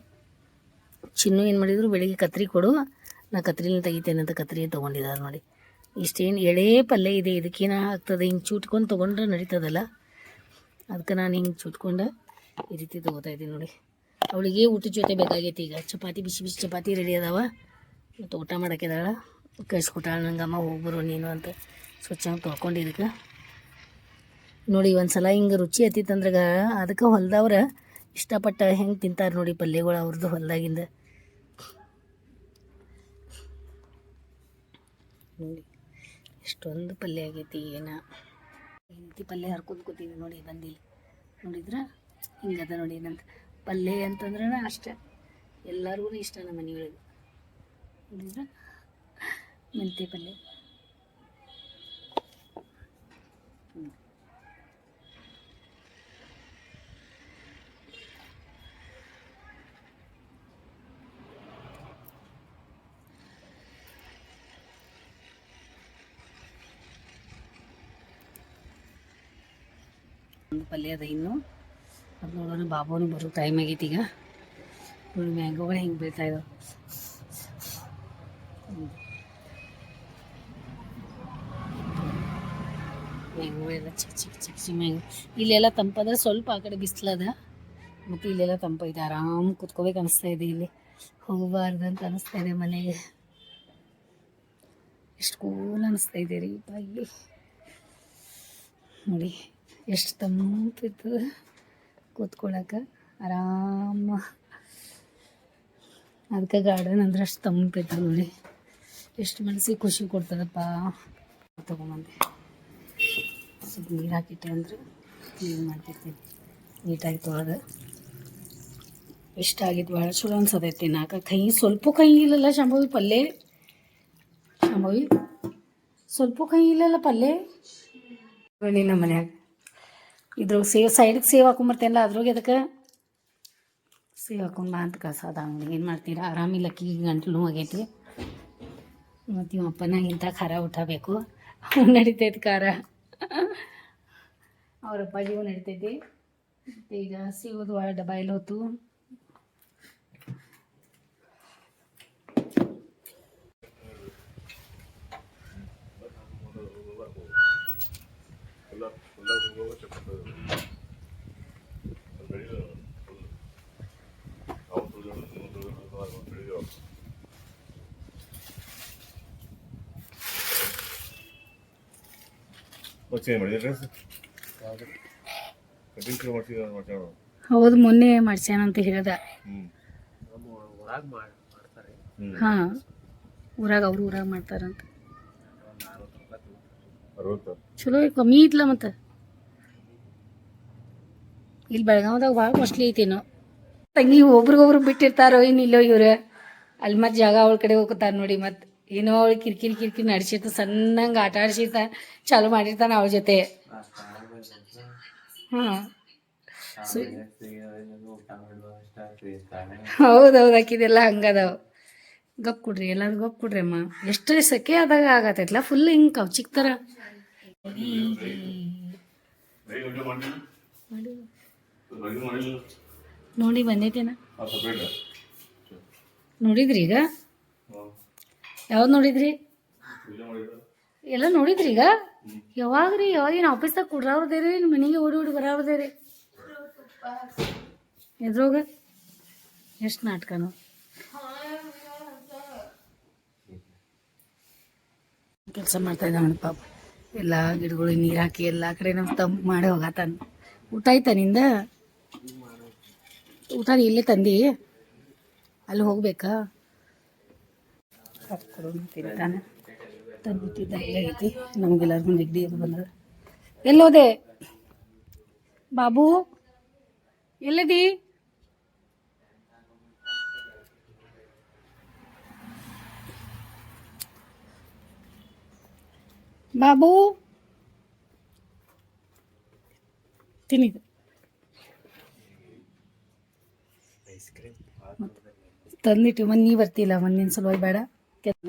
ಚಿನ್ನು ಏನು ಮಾಡಿದ್ರು, ಬೆಳಿಗ್ಗೆ ಕತ್ರಿ ಕೊಡು, ನಾ ಕತ್ರಿನ ತೆಗಿತೇನೆ ಅಂತ ಕತ್ರಿ ತೊಗೊಂಡಿದ್ದಾರೆ ನೋಡಿ. ಇಷ್ಟೇನು ಎಳೆ ಪಲ್ಯ ಇದೆ ಇದಕ್ಕೇನ ಆಗ್ತದೆ? ಹಿಂಗೆ ಚುಟ್ಕೊಂಡು ತೊಗೊಂಡ್ರೆ ನಡೀತದಲ್ಲ. ಅದಕ್ಕೆ ನಾನು ಹಿಂಗೆ ಚುಟ್ಕೊಂಡು ಈ ರೀತಿ ತೊಗೋತಾ ಇದ್ದೀನಿ ನೋಡಿ. ಅವಳಿಗೆ ಊಟದ ಜೊತೆ ಬೇಕಾಗೈತಿ ಈಗ. ಚಪಾತಿ, ಬಿಸಿ ಬಿಸಿ ಚಪಾತಿ ರೆಡಿ ಅದಾವ. ಮತ್ತು ಊಟ ಮಾಡಕ್ಕಿದಾಳ ಕಳಿಸ್ಕೊಟ್ಟಾಳ, ನಂಗಮ್ಮ ಹೋಗ್ಬರು ನೀನು ಅಂತ ಸ್ವಚ್ಛವಾಗಿ ತೊಳ್ಕೊಂಡು ಇದಕ್ಕೆ. ನೋಡಿ ಒಂದು ಸಲ ಹಿಂಗೆ ರುಚಿ ಹತ್ತಿತ್ತಂದ್ರಾಗ ಅದಕ್ಕೆ ಹೊಲ್ದವ್ರ ಇಷ್ಟಪಟ್ಟ ಹೆಂಗೆ ತಿಂತಾರೆ ನೋಡಿ ಪಲ್ಯಗಳು ಅವ್ರದ್ದು ಹೊಲ್ದಾಗಿಂದ. ನೋಡಿ, ಎಷ್ಟೊಂದು ಪಲ್ಯ ಆಗೈತಿ ಏನ ಹಿಂತಿ ಪಲ್ಯ ಹರ್ಕೊಂಡು ಕೂತೀವಿ ನೋಡಿ ಬಂದಿಲ್ಲ. ನೋಡಿದ್ರೆ? ಹಿಂಗದ ನೋಡಿ ನಂದು ಪಲ್ಯ ಅಂತಂದ್ರೆ ಅಷ್ಟೇ ಎಲ್ಲರಿಗೂ ಇಷ್ಟ ನಮ್ಮ ಮನೆಯೊಳಗೆ ನೋಡಿದ್ರ ಮೆಂತ್ಯ ಪಲ್ಯ ಹ್ಮ್. ಒಂದು ಪಲ್ಯ ಅದ ಇನ್ನು ಅದು ನೋಡೋಣ, ಬಾಬುನು ಬರೋ ಟೈಮ್ ಆಗೈತಿ ಈಗ. ನೋಡಿ ಮ್ಯಾಂಗೋಗಳು ಹಿಂಗೆ ಬೀಳ್ತಾ ಇದಾವೆ. ಮ್ಯಾಂಗೋ ಎಲ್ಲ ಚಿಕ್ಕ ಚಿಕ್ಕ ಚಿಕ್ಕ ಚಿಕ್ಕ ಮ್ಯಾಂಗೋ ಇಲ್ಲೆಲ್ಲ ತಂಪಾದ್ರೆ ಸ್ವಲ್ಪ ಆ ಕಡೆ ಬಿಸಿಲದ ಮತ್ತು ಇಲ್ಲೆಲ್ಲ ತಂಪೈತೆ ಆರಾಮ್ ಕುತ್ಕೋಬೇಕು ಅನಿಸ್ತಾ ಇದೆ ಇಲ್ಲಿ. ಹೋಗಬಾರ್ದು ಅಂತ ಅನಿಸ್ತಾ ಇದೆ ಮನೆಗೆ. ಎಷ್ಟು ಕೂಲ್ ಅನಿಸ್ತಾ ಇದೆ ರೀ ಬಾಯಿ. ನೋಡಿ, ಎಷ್ಟು ತಂಪಿರ್ತದೆ ಕೂತ್ಕೊಳಕ್ಕೆ ಆರಾಮ. ಅದಕ್ಕೆ ಗಾರ್ಡನ್ ಅಂದ್ರೆ ಅಷ್ಟು ತಂಪೈತೆ ನೋಡಿ. ಎಷ್ಟು ಮನಸ್ಸಿಗೆ ಖುಷಿ ಕೊಡ್ತದಪ್ಪ ತೊಗೊಂಬಂದೆ. ಸ್ವಲ್ಪ ನೀರು ಹಾಕಿಟ್ಟೆ ಅಂದ್ರೆ ಕ್ಲೀನ್ ಮಾಡ್ತಿರ್ತೀನಿ. ನೀಟಾಗಿ ತೊಳೆದು. ಇಷ್ಟ ಆಗಿದ್ದು ಭಾಳ ಚಲೋ ಅನ್ಸದೈತಿ ನಾಲ್ಕು ಕೈ. ಸ್ವಲ್ಪ ಕೈ ಇಲ್ಲಲ್ಲ ಶಾಂಭವಿ ಪಲ್ಯ ಶಾಂಭವಿ? ಸ್ವಲ್ಪ ಕೈ ಇಲ್ಲಲ್ಲ ಪಲ್ಯ ನಮ್ಮ ಮನ್ಯಾಗ. ಇದ್ರಾಗ ಸೇವ್ ಸೈಡಿಗೆ ಸೇವ್ ಹಾಕೊಂಬರ್ತೇನಲ್ಲ ಅದ್ರಾಗ ಅದಕ್ಕೆ ಸೇವ್ ಹಾಕೊಂಡು ಬಾ ಅಂತ ಕಳ್ಸೋದು ಅಂಗಡಿ. ಏನು ಮಾಡ್ತೀರಾ? ಆರಾಮಿಲ್ಲ ಕೀ ಗಂಟ್ಲು ಆಗೈತಿ. ಮತ್ತು ಇವ ಅಪ್ಪನ ಇಂಥ ಖಾರ ಊಟ ಬೇಕು. ಅವ್ನು ನಡಿತೈತಿ ಖಾರ. ಅವ್ರ ಅಪ್ಪಾಜಿಗೂ ನಡಿತೈತಿ. ಈಗ ಸಿಗೋದು ಡಬಾಯಿಲ್ ಹೊತ್ತು. ಕಟಿಂಗ್ ಶುರು ಹೌದು ಮೊನ್ನೆ ಮಾಡ್ಸ್ಯಾನಂತ ಹೇಳ್ದ. ಹಾ. ಊರಾಗ ಅವ್ರು ಊರಾಗ ಮಾಡ್ತಾರಂತ. ಚಲೋ ಕಮ್ಮಿ ಇದ್ಲ ಮತ್ತೆ? ಇಲ್ಲಿ ಬೆಳಗಾವ್ದಾಗ ಭಾಳ ಕಾಸ್ಟ್ಲಿ ಏನು ತಂಗಿ ಒಬ್ರಿಗೊಬ್ರು ಬಿಟ್ಟಿರ್ತಾರೋ ಏನಿಲ್ಲೋ ಇವ್ರು. ಅಲ್ಲಿ ಮತ್ತೆ ಜಾಗ ಅವಳ ಕಡೆ ಹೋಗ್ತಾರ ನೋಡಿ ಮತ್ತೆ. ಏನೋ ಅವಳು ಕಿರಿಕಿರಿ ಕಿರಿಕಿರಿ ನಡ್ಸಿರ್ತ ಸಣ್ಣಂಗೆ ಆಟ ಆಡ್ಸಿರ್ತ ಚಾಲು ಮಾಡಿರ್ತಾನೆ ಅವಳ ಜೊತೆ. ಹಾಂ. ಹೌದೌದು ಹಾಕಿದೆಲ್ಲ ಹಂಗದಾವ. ಗಪ್ ಕೊಡ್ರಿ ಎಲ್ಲಾರು ಗಪ್ ಕೊಡ್ರಿ ಅಮ್ಮ. ಎಷ್ಟು ಸೆಕೆ ಆದಾಗ ಆಗತ್ತೈತ್ಲ? ಫುಲ್ ಹಿಂಗೆ ಕವ್ ಥರ ನೋಡಿ ಬಂದೈತೇನ ನೋಡಿದ್ರಿ ಈಗ? ಯಾವ್ದು ನೋಡಿದ್ರಿ? ಎಲ್ಲ ನೋಡಿದ್ರಿ ಈಗ? ಯಾವಾಗ ರೀ ಯಾವಾಗ ಏನು ಆಫೀಸ್ದಾಗ ಕುಡ್ರಾವ್ರದೇರಿ ನಿಮ್ಮ ಮನೆಗೆ ಓಡಿ ಓಡಿ ಬರಾವ್ರದೇರಿ ಎದ್ರೋಗ? ಎಷ್ಟು ನಾಟಕನು ಕೆಲಸ ಮಾಡ್ತಾ ಇದ್ದಾವ ಪಾಪ. ಎಲ್ಲ ಗಿಡಗಳಿಗೆ ನೀರು ಹಾಕಿ ಎಲ್ಲ ಕಡೆ ನಮ್ಮ ತಂಪು ಮಾಡಿ ಹೋಗತ್ತಾನ ಊಟ ಆಯ್ತಾ ನಿಂದ? ಊಟ ಇಲ್ಲೇ ತಂದಿ? ಅಲ್ಲಿ ಹೋಗ್ಬೇಕಾ? ತಿಂತಾನೆ. ತಂದಿಟ್ಟಿದ್ದ ಐತಿ. ನಮಗೆಲ್ಲರಿಗೂ ನೆಗಡಿ ಅದು ಬಂದ ಎಲ್ಲೋದೆ ಬಾಬು, ಎಲ್ಲದಿ? ಬಾಬು ತಿನ್ನಿದು ತಂದಿಟ್ಟು ಮನ್ ನೀ ಬರ್ತಿಲ್ಲ ಒಂದಿನ ಸಲುವಾಗಿ ಬೇಡ.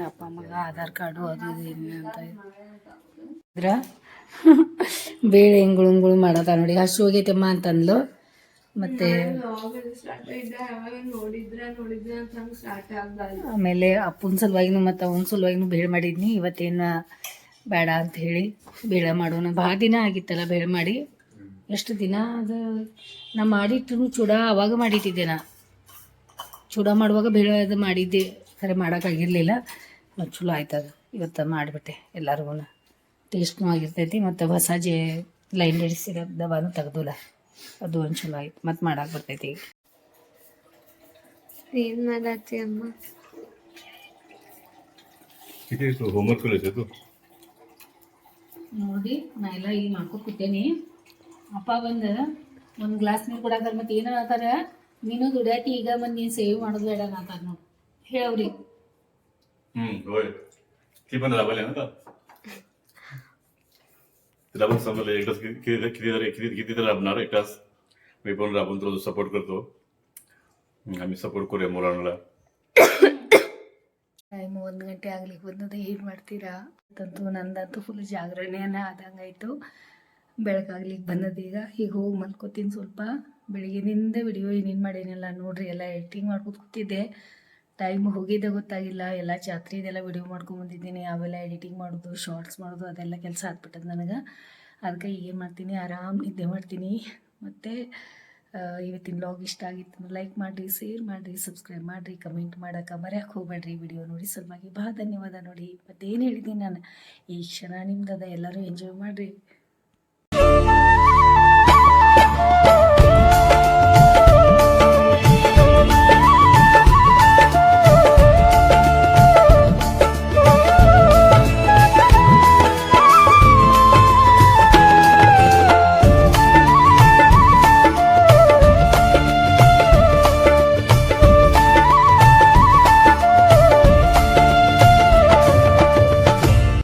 ಅಪ್ಪ ಮಗ, ಆಧಾರ್ ಕಾರ್ಡು, ಅದು ಇದು ಏನು ಅಂತ ಇದ್ರ? ಬೇಳೆ ಹೆಂಗುಳು ಹೆಂಗುಳು ಮಾಡತ್ತ ನೋಡಿ. ಹಸು ಹೋಗೈತಮ್ಮ ಅಂತಂದ್ಲು. ಮತ್ತೆ ಆಮೇಲೆ ಅಪ್ಪನ ಸಲುವಾಗಿನೂ ಮತ್ತು ಅವನ ಸಲುವಾಗಿನೂ ಬೇಳೆ ಮಾಡಿದ್ನಿ. ಇವತ್ತೇನು ಬೇಡ ಅಂತ ಹೇಳಿ ಬೇಳೆ ಮಾಡೋಣ. ಭಾಳ ದಿನ ಆಗಿತ್ತಲ್ಲ ಬೇಳೆ ಮಾಡಿ. ಎಷ್ಟು ದಿನ ಅದು? ನಾ ಮಾಡಿಟ್ಟು ಚೂಡ ಅವಾಗ ಮಾಡಿಟ್ಟಿದ್ದೆ ನಾ. ಚೂಡ ಮಾಡುವಾಗ ಬೇರೆ ಅದು ಮಾಡಿದ್ದೆ. ಖರೆ ಮಾಡೋಕ್ಕಾಗಿರಲಿಲ್ಲ ಮತ್ತು ಚಲೋ ಅದು. ಇವತ್ತು ಮಾಡಿಬಿಟ್ಟೆ ಎಲ್ಲರಿಗೂ ಟೇಸ್ಟ್ನೂ ಆಗಿರ್ತೈತಿ ಮತ್ತು ಹೊಸ ಜೆ ಲೈನ್ ಹಿಡಿಸಿರೋ ದವಾನು ತೆಗ್ದಿಲ್ಲ. ಅದು ಒಂದು ಚಲೋ ಆಯ್ತು. ಮತ್ತು ಮಾಡಕ್ಕೆ ಬರ್ತೈತಿ ಏನು ಮಾಡತ್ತಿ ಅಮ್ಮ? ನೋಡಿ ನಾ ಎಲ್ಲ ಈಗ ಮಾಡ್ಕೊ ಅಪ್ಪ ಬಂದು ಒಂದು ಗ್ಲಾಸ್ ನೀರು ಕೊಡಾಕ ಮತ್ತೆ ಏನಾರ ನೀನು ದುಡ್ಯಾತಿ ಈಗ ಬಂದು ನೀನು ಸೇವ್ ಮಾಡೋದು ಬೇಡ ಅಂತಾರ ನೋಡಿ ಹೇಳವ್ರಿ हम्म होय ती पण राबवली ना का तिला पण समजलं एकटाच किती किती किती तरी किती किती तरी राबणार एकटाच मी पण राबून तुला सपोर्ट करतो हम्म, आम्ही सपोर्ट करूया मुलांना ಟೈಮ್ ಒಂದು ಗಂಟೆ ಆಗ್ಲಿಕ್ಕೆ ಬಂದದ ಏನು ಮಾಡ್ತೀರಾ ಅಂತಂತೂ ನಂದಂತೂ ಫುಲ್ ಜಾಗರಣೆನ ಆದಂಗಾಯ್ತು ಬೆಳಕಾಗ್ಲಿಕ್ಕೆ ಬಂದದ ಈಗ ಈಗ ಹೋಗಿ ಮಲ್ಕೋತೀನಿ ಸ್ವಲ್ಪ ಬೆಳಗ್ಗಿನಿಂದ ವಿಡಿಯೋ ಏನೇನು ಮಾಡೇನಿಲ್ಲ, ನೋಡ್ರಿ ಎಲ್ಲ ಎಡಿಟಿಂಗ್ ಮಾಡ್ಕೊತ ಕೂತಿದ್ದೆ. ಟೈಮ್ ಹೋಗಿದ್ದೆ ಗೊತ್ತಾಗಿಲ್ಲ, ಎಲ್ಲ ಜಾತ್ರೆದೆಲ್ಲ ವಿಡಿಯೋ ಮಾಡ್ಕೊಂಬಂದಿದ್ದೀನಿ ಅವೆಲ್ಲ ಎಡಿಟಿಂಗ್ ಮಾಡೋದು ಶಾರ್ಟ್ಸ್ ಮಾಡೋದು, ಅದೆಲ್ಲ ಕೆಲಸ ಆಗ್ಬಿಟ್ಟದ ನನಗೆ. ಅದಕ್ಕೆ ಏನು ಮಾಡ್ತೀನಿ, ಆರಾಮ್ ನಿದ್ದೆ ಮಾಡ್ತೀನಿ. ಮತ್ತು ಇವತ್ತಿನ ಬ್ಲಾಗ್ ಇಷ್ಟ ಆಗಿತ್ತು ಲೈಕ್ ಮಾಡಿರಿ ಶೇರ್ ಮಾಡಿರಿ ಸಬ್ಸ್ಕ್ರೈಬ್ ಮಾಡಿರಿ ಕಮೆಂಟ್ ಮಾಡೋಕೆ ಮರ್ಯಾಕೆ ಹೋಗ್ಬೇಡ್ರಿ ವಿಡಿಯೋ ನೋಡಿ. ಸಲುವಾಗಿ ಭಾಳ ಧನ್ಯವಾದ ನೋಡಿ. ಮತ್ತೇನು ಹೇಳಿದ್ದೀನಿ ನಾನು, ಈ ಕ್ಷಣ ನಿಮ್ದದ ಎಲ್ಲರೂ ಎಂಜಾಯ್ ಮಾಡಿರಿ.